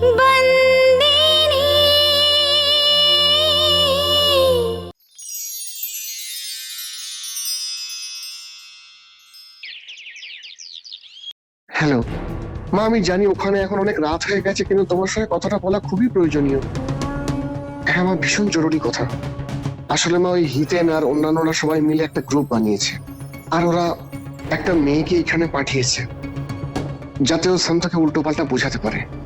Hello, মা, আমি জানি ওখানে এখন অনেক রাত হয়ে গেছে, কিন্তু তোমার সঙ্গে কথাটা বলা খুবই প্রয়োজনীয়। হ্যাঁ মা, ভীষণ জরুরি কথা। আসলে মা, ওই হিতেন আর অন্যান্যরা সবাই মিলে একটা গ্রুপ বানিয়েছে, আর ওরা একটা মেয়েকে এখানে পাঠিয়েছে, যাতে ও উল্টো পাল্টা বোঝাতে পারে।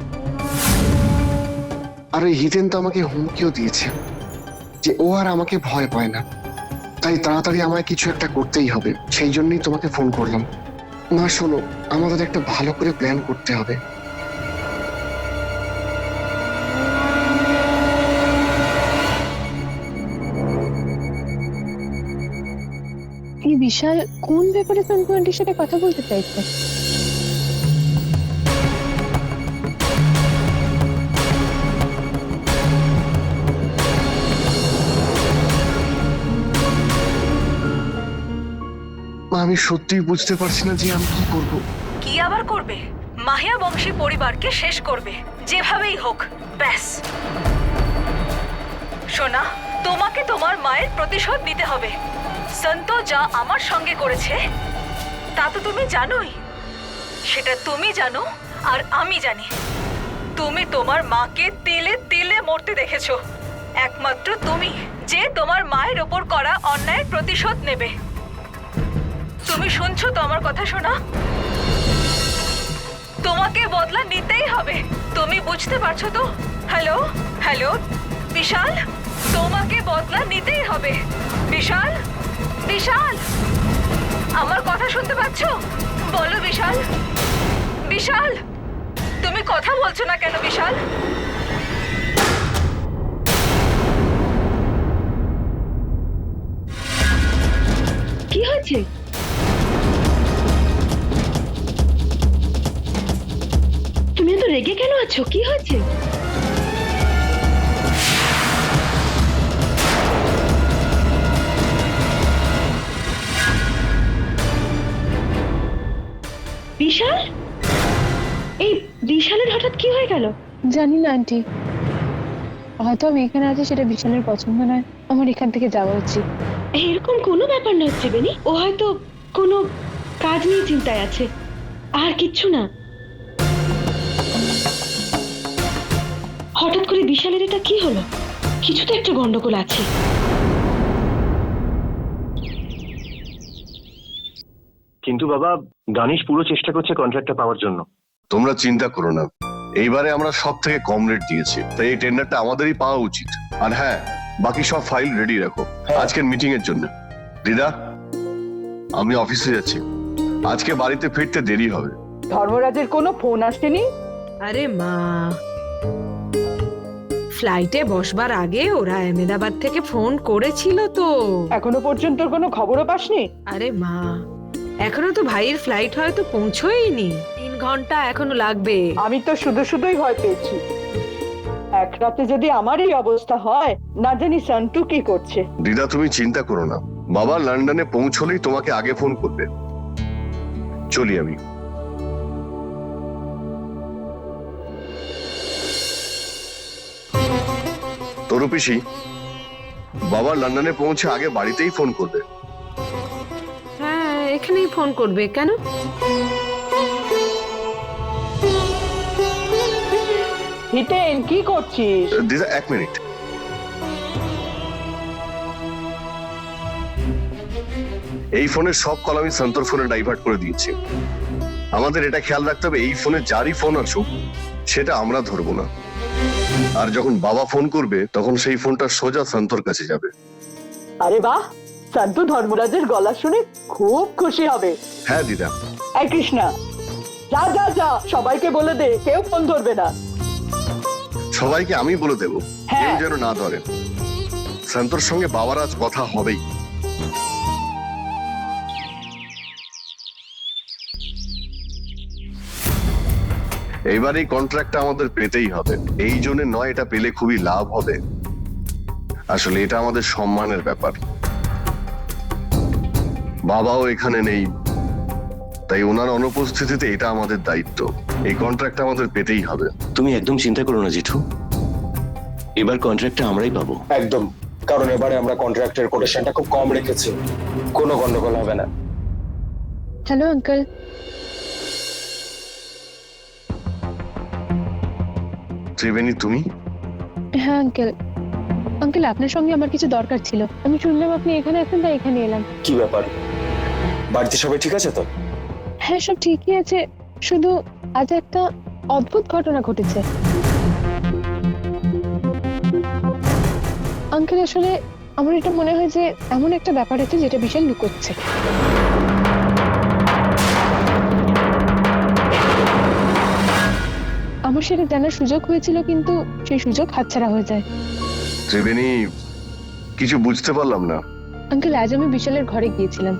আর ওই হিতেন তো আমাকে হুমকিও দিয়েছে, যে ও আর আমাকে ভয় পায় না। তাই তাড়াতাড়ি আমায় কিছু একটা করতেই হবে, সেই জন্যই তোমাকে ফোন করলাম। না শোনো, আমাদের একটা ভালো করে প্ল্যান করতে হবে। এই বিশাল কোন ব্যাপারে আন্টির সাথে কথা বলতে চাইছে? আমি সত্যিই বুঝতে পারছি না যে আমি কি করব। কি আবার করবে? মাহিয়া বংশী পরিবারকে শেষ করবে। যেভাবেই হোক, ব্যাস। সোনা, তোমাকে তোমার মায়ের প্রতিশোধ নিতে হবে। সন্ত যা আমার সঙ্গে করেছে, তা তো তুমি জানোই। সেটা তুমি জানো, আর আমি জানি। তুমি তোমার মাকে তেলে তেলে মরতে দেখেছ। একমাত্র তুমি, যে তোমার মায়ের ওপর করা অন্যায়ের প্রতিশোধ নেবে। তুমি শুনছো তো আমার কথা শোনা তোমাকে বদলা নিতেই হবে। তুমি বুঝতে পারছ তো? Hello hello Vishal? তোমাকে বদলা নিতেই হবে। বিশাল? বিশাল? আমার কথা শুনতে পাচ্ছ? বলো বিশাল। বিশাল? তুমি কথা বলছো না কেন, বিশাল? কি হয়েছে? এত রেগে কেন আছো? কি হয়েছে? বিশাল? এই বিশালের হঠাৎ কি হয়ে গেল? জানি না আন্টি। হয়তো আমি এখানে আছি সেটা বিশালের পছন্দ নয়। আমার এখান থেকে যাওয়া উচিত। এরকম কোনো ব্যাপার নয় ত্রিবেণী ও হয়তো কোনো কাজ নিয়ে চিন্তায় আছে। আর কিচ্ছু না। হঠাৎ করে বিশালের এটা কি হলো? কিছু তো একটা গন্ডগোল আছে। কিন্তু বাবা দানিশ পুরো চেষ্টা করছে কন্ট্রাক্টটা পাওয়ার জন্য। তোমরা চিন্তা করো না। এইবারে আমরা সব থেকে কম রেট দিয়েছি তাই এই টেন্ডারটা আমাদেরই পাওয়া উচিত। আর হ্যাঁ বাকি সব ফাইল রেডি রাখো। আজকের মিটিং এর জন্য। দিদা আমি অফিসে যাচ্ছি। আজকে বাড়িতে ফিরতে দেরি হবে। ধর্মরাজের কোনো ফোন আসেনি? আরে মা। ফ্লাইটে বসবার আগে ওরা আহমেদাবাদ থেকে ফোন করেছিল তো। এখনও পর্যন্ত কোনো খবরও পাসনি? আরে মা এখনও তো ভাইয়ের ফ্লাইট হয়তো পৌঁছয়নি। তিন ঘণ্টা এখনও লাগবে। আমি তো শুধু শুধুই ভয় পেয়েছি। এক রাতে যদি আমার এই অবস্থা হয় না জানি সন্টু কি করছে। দিদা তুমি চিন্তা করো না। বাবা লন্ডনে পৌঁছলেই তোমাকে আগে ফোন করবে। চলি আমি। পিসি বাবা লন্ডনে পৌঁছে আগে বাড়িতেই ফোন করবে। হ্যাঁ এখানেই ফোন করবে কেন? হিতেন কি করছিস? দিদা এক মিনিট। এই ফোনের সব কল আমি সন্তর ফোনে ডাইভার্ট করে দিয়েছি। আমাদের এটা খেয়াল রাখতে হবে এই ফোনে যারই ফোন আসুক সেটা আমরা ধরবো না। আর যখন বাবা ফোন করবে তখন সেই ফোনটা সোজা সন্তর কাছে যাবে। আরে বাহ! সন্টু ধর্মরাজের গলা শুনে খুব খুশি হবে। হ্যাঁ দিদা। এই কৃষ্ণা যা যা যা সবাইকে বলে দে কেউ ফোন ধরবে না। সবাইকে আমি বলে দেবো হ্যাঁ। কেউ যেন না ধরে। সন্তর সঙ্গে বাবার আজ কথা হবেই। এইবার এই কন্ট্রাক্টটা আমাদের পেতেই হবে। এই জন্য নয় এটা পেলে খুবই লাভ হবে। আসলে এটা আমাদের সম্মানের ব্যাপার। বাবাও এখানে নেই। তাই ওনার অনুপস্থিতিতে এটা আমাদের দায়িত্ব। এই কন্ট্রাক্ট আমাদের পেতেই হবে। তুমি একদম চিন্তা করো না জেঠু। এবার কন্ট্রাক্টটা আমরাই পাবো। একদম। কারণ এবারে আমরা কন্ট্রাক্টের কোটেশনটা খুব কম রেখেছি। কোনো গন্ডগোল হবে না। হ্যালো আঙ্কেল ত্রিবেণী তুমি? হ্যাঁ আঙ্কেল আঙ্কেল আপনার সঙ্গে আমার কিছু দরকার ছিল। আমি শুনলাম আপনি এখানে আছেন তাই এখানে এলাম। কি ব্যাপার? বাড়িতে সবাই ঠিক আছে তো? হ্যাঁ সব ঠিকই আছে। শুধু আজ একটা অদ্ভুত ঘটনা ঘটেছে। আঙ্কেল আসলে আমার এটা মনে হয় যে এমন একটা ব্যাপার আছে যেটা বিশাল লুকোচ্ছে। আমার সেটা জানার সুযোগ হয়েছিল কিন্তু সেই সুযোগ হাতছাড়া হয়ে যায়। ত্রিবেণী কিছু বুঝতে পারলাম না। আঙ্কেল আজ আমি বিশালের ঘরে গিয়েছিলাম।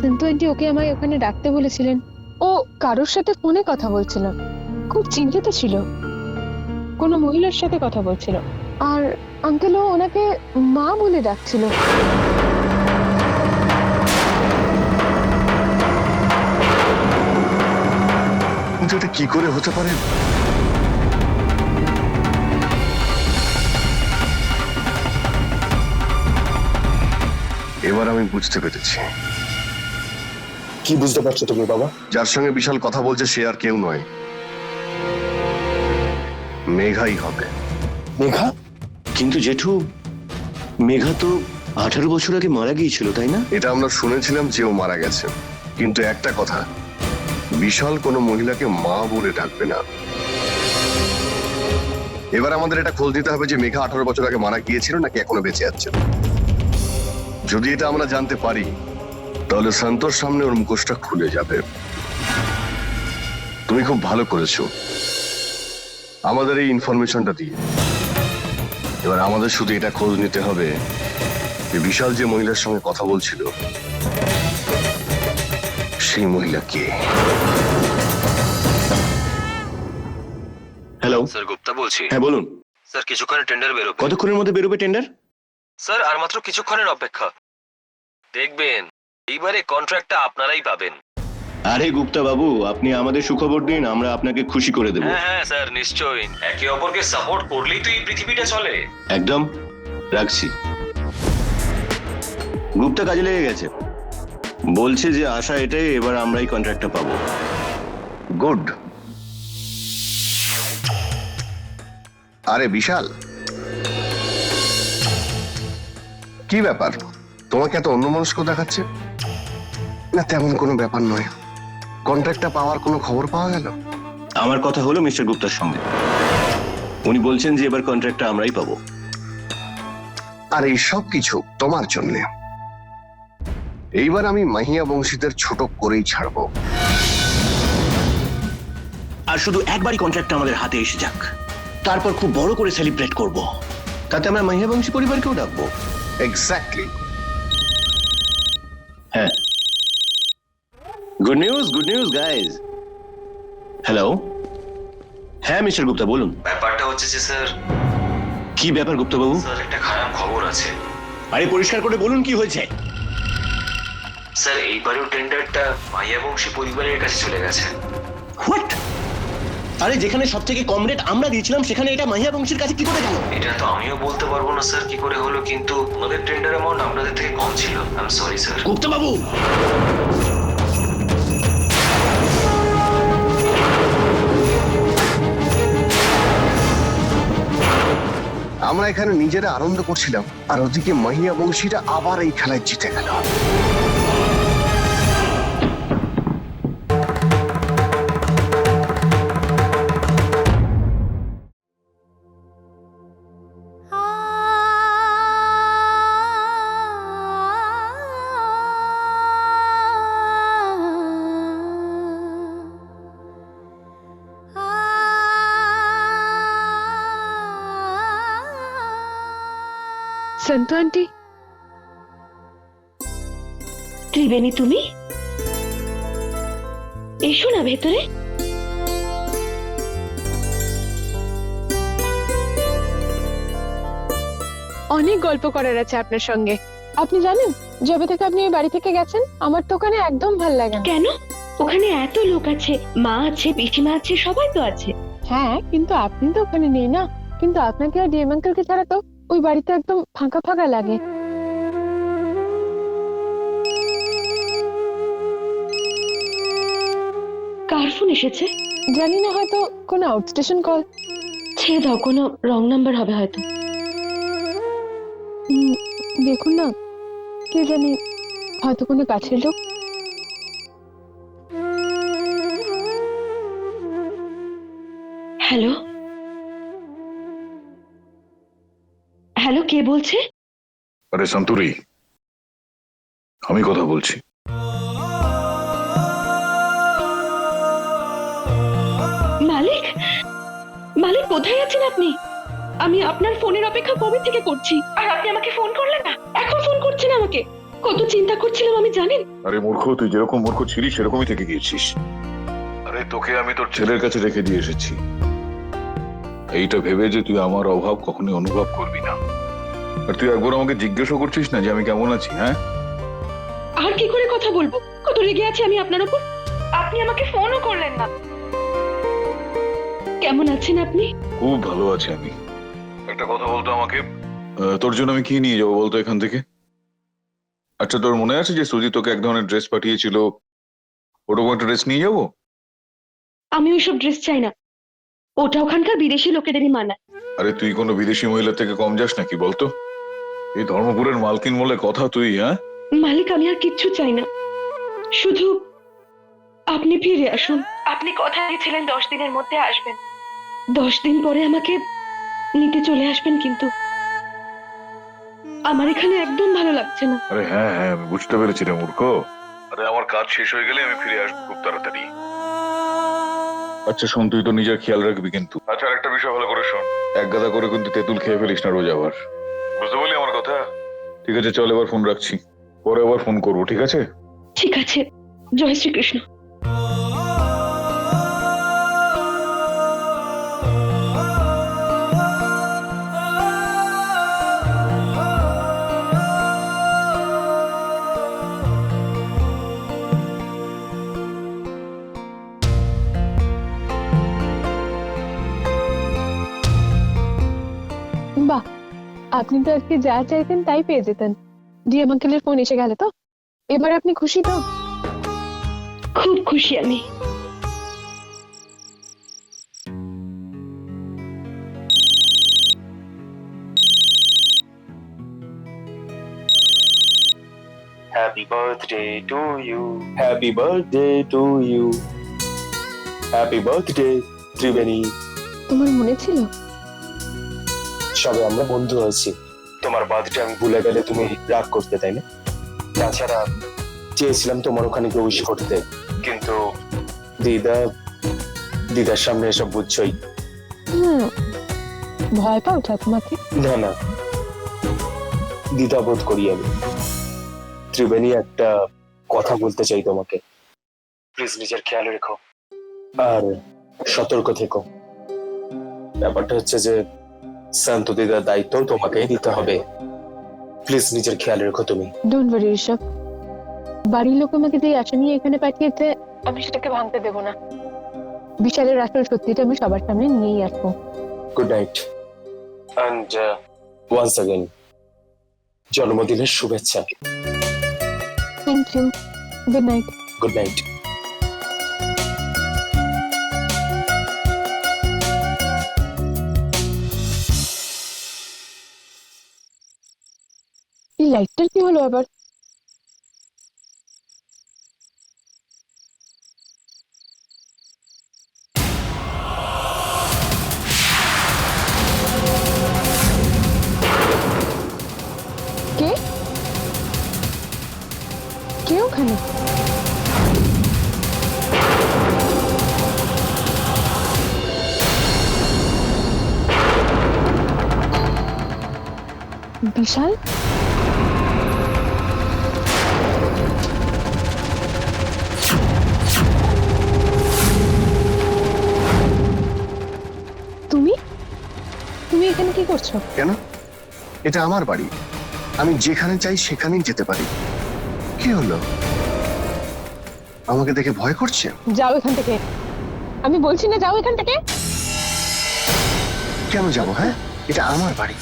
কিন্তু আন্টি ওকে আমায় ওখানে ডাকতে বলেছিলেন। ও কারোর সাথে ফোনে কথা বলছিল। খুব চিন্তিত ছিল। কোনো মহিলার সাথে কথা বলছিল। আর আঙ্কেলও ওনাকে মা বলে ডাকছিল। কিন্তু এটা কি করে হতে পারে? এবার আমি বুঝতে পেরেছি। কি বুঝতে পারছ তুমি বাবা? যার সঙ্গে বিশাল কথা বলছে সে আর কেউ নয়। মেঘাই হবে। মেঘা? কিন্তু জেঠু মেঘা তো আঠারো বছর আগে মারা গিয়েছিল তাই না? এটা আমরা শুনেছিলাম যে ও মারা গেছে। কিন্তু একটা কথা বিশাল কোনো মহিলাকে মা বলে ডাকবে না। এবার আমাদের এটা খোঁজ দিতে হবে যে মেঘা আঠারো বছর আগে মারা গিয়েছিল নাকি এখনও বেঁচে আছে। যদি এটা আমরা জানতে পারি তাহলে সন্তোষ সামনে ওর মুখোশটা খুলে যাবে। তুমি খুব ভালো করেছ। আমাদের এই ইনফরমেশনটা দিয়ে। এবার আমাদের শুধু এটা খোঁজ নিতে হবে যে বিশাল যে মহিলার সঙ্গে কথা বলছিল সেই মহিলা কে? হ্যালো স্যার গুপ্তা বলছি। হ্যাঁ বলুন। স্যার কিছুক্ষণে টেন্ডার বেরোবে। কতক্ষণের মধ্যে বেরোবে টেন্ডার স্যার আর মাত্র কিছুক্ষণের অপেক্ষা। দেখবেন এইবারে কন্ট্রাক্টটা আপনারাই পাবেন। আরে গুপ্তা বাবু আপনি আমাদের সুখবর দিন আমরা আপনাকে খুশি করে দেব। হ্যাঁ হ্যাঁ স্যার নিশ্চয়ই। একে অপরকে সাপোর্ট করলেই তো এই পৃথিবীটা চলে। একদম। রাখছি। গুপ্তা কাজে লেগে গেছে। বলছে যে আশা এটাই এবার আমরাই কন্ট্রাক্টটা পাবো। গুড আরে বিশাল। কি ব্যাপার? তোমাকে এত অন্যমনস্ক দেখাচ্ছে? না তেমন কোনো ব্যাপার নয়। কন্ট্রাক্টটা পাওয়ার কোনো খবর পাওয়া গেল? আমার কথা হলো মিস্টার গুপ্তার সঙ্গে। উনি বলছেন যে এবার কন্ট্রাক্টটা আমরাই পাবো। আর এই সব কিছু তোমার জন্য। এইবার আমি মাহিয়া বংশীদের ছোট করেই ছাড়বো। আর শুধু একবারই কন্ট্রাক্টটা আমাদের হাতে এসে যাক। তারপর খুব বড় করে সেলিব্রেট করব। তাতে আমরা মাহিয়া বংশী পরিবারকেও ডাকবো। এক্স্যাক্টলি হ্যাঁ। Good news good news guys hello হ্যাঁ মিস্টার গুপ্তা বলুন। ব্যাপারটা হচ্ছে যে স্যার কি ব্যাপার গুপ্তা বাবু স্যার একটা খারাপ খবর আছে। আরে পরিষ্কার করে বলুন কি হয়েছে? স্যার এইবারেও টেন্ডারটা মাইয়া বংশী পরিবারের কাছে চলে গেছে। হোয়াট আরে যেখানে সব থেকে কম রেট আমরা দিয়েছিলাম সেখানে এটা মাহিয়া বংশীর কাছে কি করে গেল? এটা তো আমিও বলতে পারব না স্যার কি করে হলো কিন্তু ওনাদের টেন্ডার অ্যামাউন্ট আপনাদের থেকে কম ছিল। I am sorry sir Gupta বাবু আমরা এখানে নিজেরা আনন্দ করছিলাম আর ওদিকে মাহিয়া বংশীরা আবার এই খেলায় জিতে গেল। সন্তু আন্টি ত্রিবেণী তুমি? এসো না ভেতরে। অনেক গল্প করার আছে আপনার সঙ্গে। আপনি জানেন যবে থেকে আপনি এই বাড়ি থেকে গেছেন আমার তো ওখানে একদম ভালো লাগে না। কেন? ওখানে এত লোক আছে মা আছে পিসিমা আছে সবাই তো আছে। হ্যাঁ কিন্তু আপনি তো ওখানে নেই না। কিন্তু আপনাকে আর ডিএম আঙ্কেলকে ছাড়া তো ওই বাড়িতে একদম ফাঁকা ফাঁকা লাগে। কার ফোন এসেছে? জানি না হয়তো কোনো আউটস্টেশন কল ছেড়ে দাও কোনো রং নাম্বার হবে হয়তো। দেখুন না কে জানি হয়তো কোনো কাছের লোক। হ্যালো? হ্যালো কে বলছে? আরে সন্তুরি আমি কথা বলছি। মালিক মালিক কোথায় আছেন আপনি? আমি আপনার ফোনের অপেক্ষা কবে থেকে করছি? আর আপনি আমাকে ফোন করলেন না? এখন ফোন করছেন আমাকে? কত চিন্তা করছিলাম আমি জানেন? আরে মূর্খ তুই যেরকম মূর্খ ছিলিস সেরকমই থেকে গিয়েছিস। আরে তোকে আমি তোর ছেলের কাছে রেখে দিয়ে এসেছি। এইটা ভেবে যে তুই আমার অভাব কখনোই অনুভব করবি না। আর তুই একবার আমাকে জিজ্ঞাসা করছিস না যে আমি কেমন আছি হ্যাঁ? আর কি করে কথা বলব? কত রেগে আছি আমি আপনার উপর? আপনি আমাকে ফোনও করলেন না। কেমন আছেন আপনি? খুব ভালো আছি আমি। একটা কথা বলতো আমাকে? তোর জন্য আমি কি নিয়ে যাব বলতো এখান থেকে? আচ্ছা তোর মনে আছে যে সুজি তোকে এক ধরনের ড্রেস পাঠিয়েছিল? ওরকম একটা ড্রেস নিয়ে যাব? আমি ওইসব ড্রেস চাই না। ওটা ওখানকার বিদেশি লোকেদেরই মানায়। আরে তুই কোনো বিদেশি মহিলা থেকে কম যাস নাকি বলতো? এই ধর্মপুরের মালকিন বলে কথা তুই হ্যাঁ? মালিক আমি আর কিচ্ছু চাই না। শুধু আপনি ফিরে আসুন। আপনি কথা দিয়েছিলেন দশ দিনের মধ্যে আসবেন। দশ দিন পরে আমাকে নিতে চলে আসবেন কিন্তু। আমার এখানে একদম ভালো লাগছে না। আরে হ্যাঁ হ্যাঁ আমি বুঝতে পেরেছি রে মূর্খ। আরে আমার কাজ শেষ হয়ে গেলে আমি ফিরে আসব খুব তাড়াতাড়ি। আচ্ছা শোন তুই তো নিজের খেয়াল রাখবি কিন্তু। আচ্ছা আর একটা বিষয় ভালো করে শোন। এক গাদা করে কিন্তু তেঁতুল খেয়ে ফেলিস না রোজ আবার। ঠিক আছে, চল এবার ফোন রাখছি। পরে আবার ফোন করব, ঠিক আছে? ঠিক আছে। জয় শ্রীকৃষ্ণ। আপনি তো আজকে যা চাইতেন তাই পেয়ে যেতেন। ডিএম আঙ্কেলের ফোন এসে গেল তো? এবার আপনি খুশি তো? খুব খুশি আমি। Happy birthday to you happy birthday to you happy birthday Tribeni তোমার মনে ছিল? সবে আমরা বন্ধু হয়েছি। তোমার বার্থডে আমি ভুলে গেলে তুমি রাগ করতে তাই না? তাছাড়া চেয়েছিলাম তোমার ওখানে উইশ করতে। কিন্তু দিদা দিদার সামনে এসব বুঝছই। ভয় পাও ঠাকুমাকে না না। দ্বিধা বোধ করি আমি। ত্রিবেণী একটা কথা বলতে চাই তোমাকে। প্লিজ নিজের খেয়াল রেখো। আর সতর্ক থেকো। ব্যাপারটা হচ্ছে যে শান্ত দিদার দায়িত্ব তোমাকেই দিতে হবে। প্লিজ নিজের খেয়াল রেখো তুমি। Don't worry Rishabh. বাড়ির লোক আমাকে যে আশা নিয়ে এখানে পাঠিয়েছে আমি সেটাকে ভাঙতে দেব না। বিশালের আসল সত্যিটা আমি সবার সামনে নিয়েই আসব। Good night and once again জন্মদিনের শুভেচ্ছা। Thank you good night good night এই লাইটটার কি হলো আবার এখানে কি করছ? কেন? এটা আমার বাড়ি। আমি যেখানে চাই সেখানেই যেতে পারি। কি হলো? আমাকে দেখে ভয় করছে? যাও এখান থেকে। আমি বলছি না যাও এখান থেকে। কেন যাব হ্যাঁ? এটা আমার বাড়ি।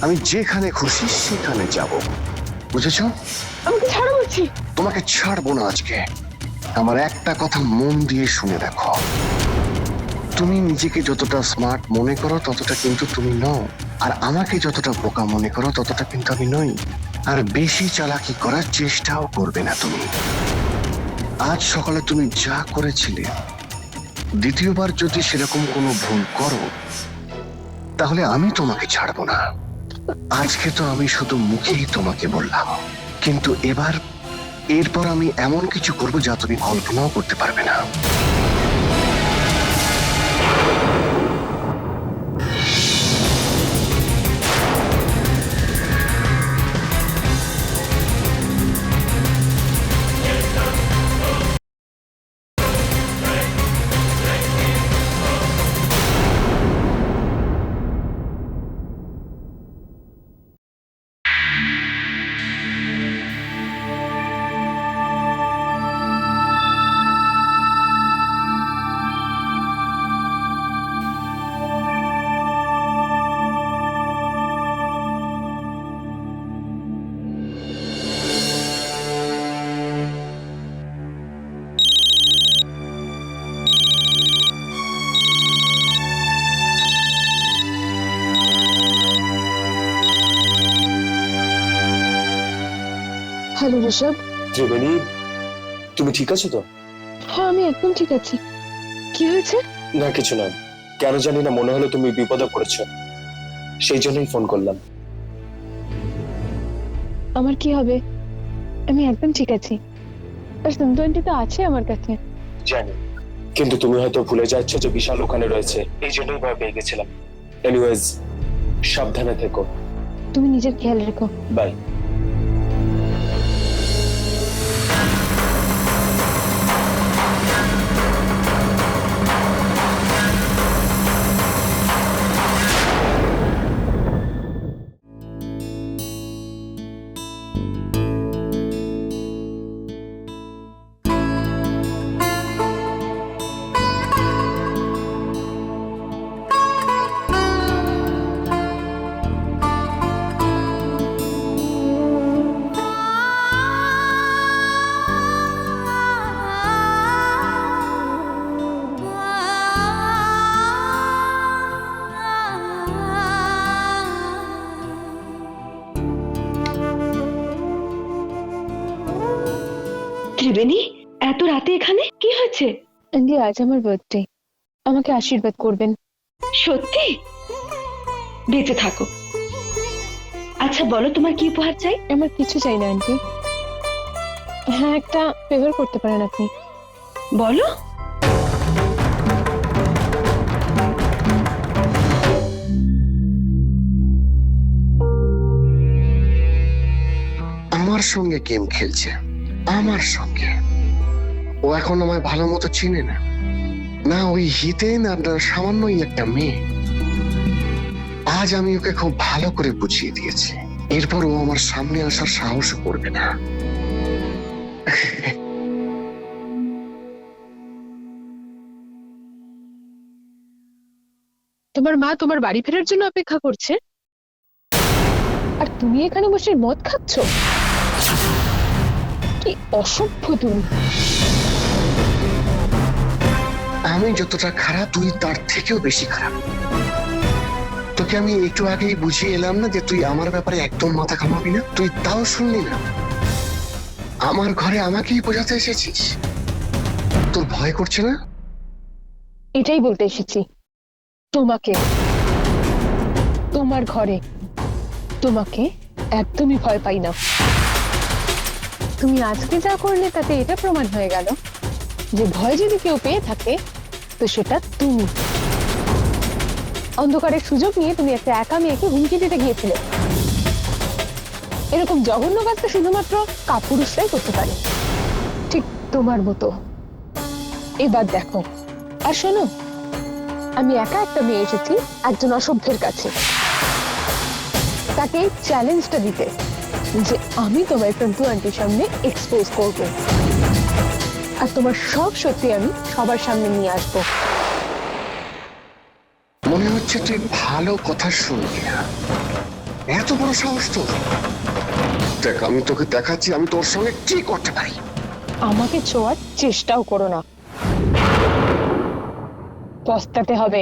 আমি যেখানে খুশি সেখানে যাব। বুঝেছ? আমাকে ছাড়ো বলছি? তোমাকে ছাড়বো না আজকে। আমার একটা কথা মন দিয়ে শুনে দেখো। তুমি নিজেকে যতটা স্মার্ট মনে করো, ততটা কিন্তু তুমি নও। আর আমাকে যতটা বোকা মনে করো, ততটা কিন্তু আমি নই। আর বেশি চালাকি করার চেষ্টাও করবে না তুমি। আজ সকালে তুমি যা করেছিলে, দ্বিতীয়বার যদি সেরকম কোনো ভুল করো, তাহলে আমি তোমাকে ছাড়বো না। আজকে তো আমি শুধু মুখেই তোমাকে বললাম। কিন্তু এবার, এরপর আমি এমন কিছু করব যা তুমি কল্পনাও করতে পারবে না। ঋষভ ত্রিবেণী তুমি ঠিক আছো তো? হ্যাঁ আমি একদম ঠিক আছি। কি হয়েছে? না কিছু না কেন জানি না মনে হলো তুমি বিপদে পড়েছো। সেই জন্যই ফোন করলাম। আমার কি হবে? আমি একদম ঠিক আছি। আর তো আছে আমার কাছে। জানি। কিন্তু তুমি হয়তো ভুলে যাচ্ছ যে বিশাল ওখানে রয়েছে। এই জন্যই ভয় পেয়ে গেছিলাম। এনিওয়েজ সাবধানে থেকো। তুমি নিজের খেয়াল রেখো। বাই এখানে? কি হয়েছে? আন্টি আজ আমার বার্থডে আমাকে আশীর্বাদ করবেন। সত্যি? বেঁচে থাকো। আচ্ছা বলো তোমার কি উপহার চাই? আমার কিছু চাই না আন্টি। হ্যাঁ একটা ফেভার করতে পারেন আপনি। বলো। আমার সঙ্গে গেম খেলছে। আমার সঙ্গে। ও এখন আমায় ভালো মতো চিনে না। না, ওই হিতেন আর না সামান্যই একটা মেয়ে। আজ আমি ওকে খুব ভালো করে বুঝিয়ে দিয়েছি। এরপর ও আমার সামনে আসার সাহস করবে না। তোমার মা তোমার বাড়ি ফেরার জন্য অপেক্ষা করছে। আর তুমি এখানে বসে মদ খাচ্ছ? কি অসভ্য তুমি। আমি যতটা খারাপ, তুই তার থেকেও বেশি খারাপ। তোকে আমি একটু আগেই বুঝিয়ে এলাম না যে তুই আমার ব্যাপারে একদম মাথা ঘামাবি না, তুই তাও শুনলি না। আমার ঘরে আমাকেই বোঝাতে এসেছিস। তোর ভয় করছে না? এটাই বলতে এসেছি। তোমাকে, তোমার ঘরে, তোমাকে একদমই ভয় পাই না। তুমি আজকে যা করলে তাতে এটা প্রমাণ হয়ে গেল যে ভয় যদি কেউ পেয়ে থাকে তো সেটা তুমি। অন্ধকারের সুযোগ নিয়ে তুমি একটা একা মেয়েকে হুমকি দিতে গিয়েছিলে। এরকম জঘন্য কাজটা শুধুমাত্র কাপুরুষরাই করতে পারে। ঠিক তোমার মতো। এবার দেখো। আর শোনো, আমি একা একটা মেয়ে এসেছি একজন অসভ্যের কাছে। তাকে চ্যালেঞ্জটা দিতে যে আমি তোমায় তন্তু আন্টির সামনে এক্সপোজ করব। আর তোমার সব সত্যি আমি সবার সামনে নিয়ে আসব। মনে হচ্ছে তুই ভালো কথা শুনবি না এত বড় সাহস তোর। দেখ আমি তোকে দেখাচ্ছি আমি তোর সঙ্গে কি করতে পারি। আমাকে ছোঁয়ার চেষ্টাও করো না। পস্তাতে হবে।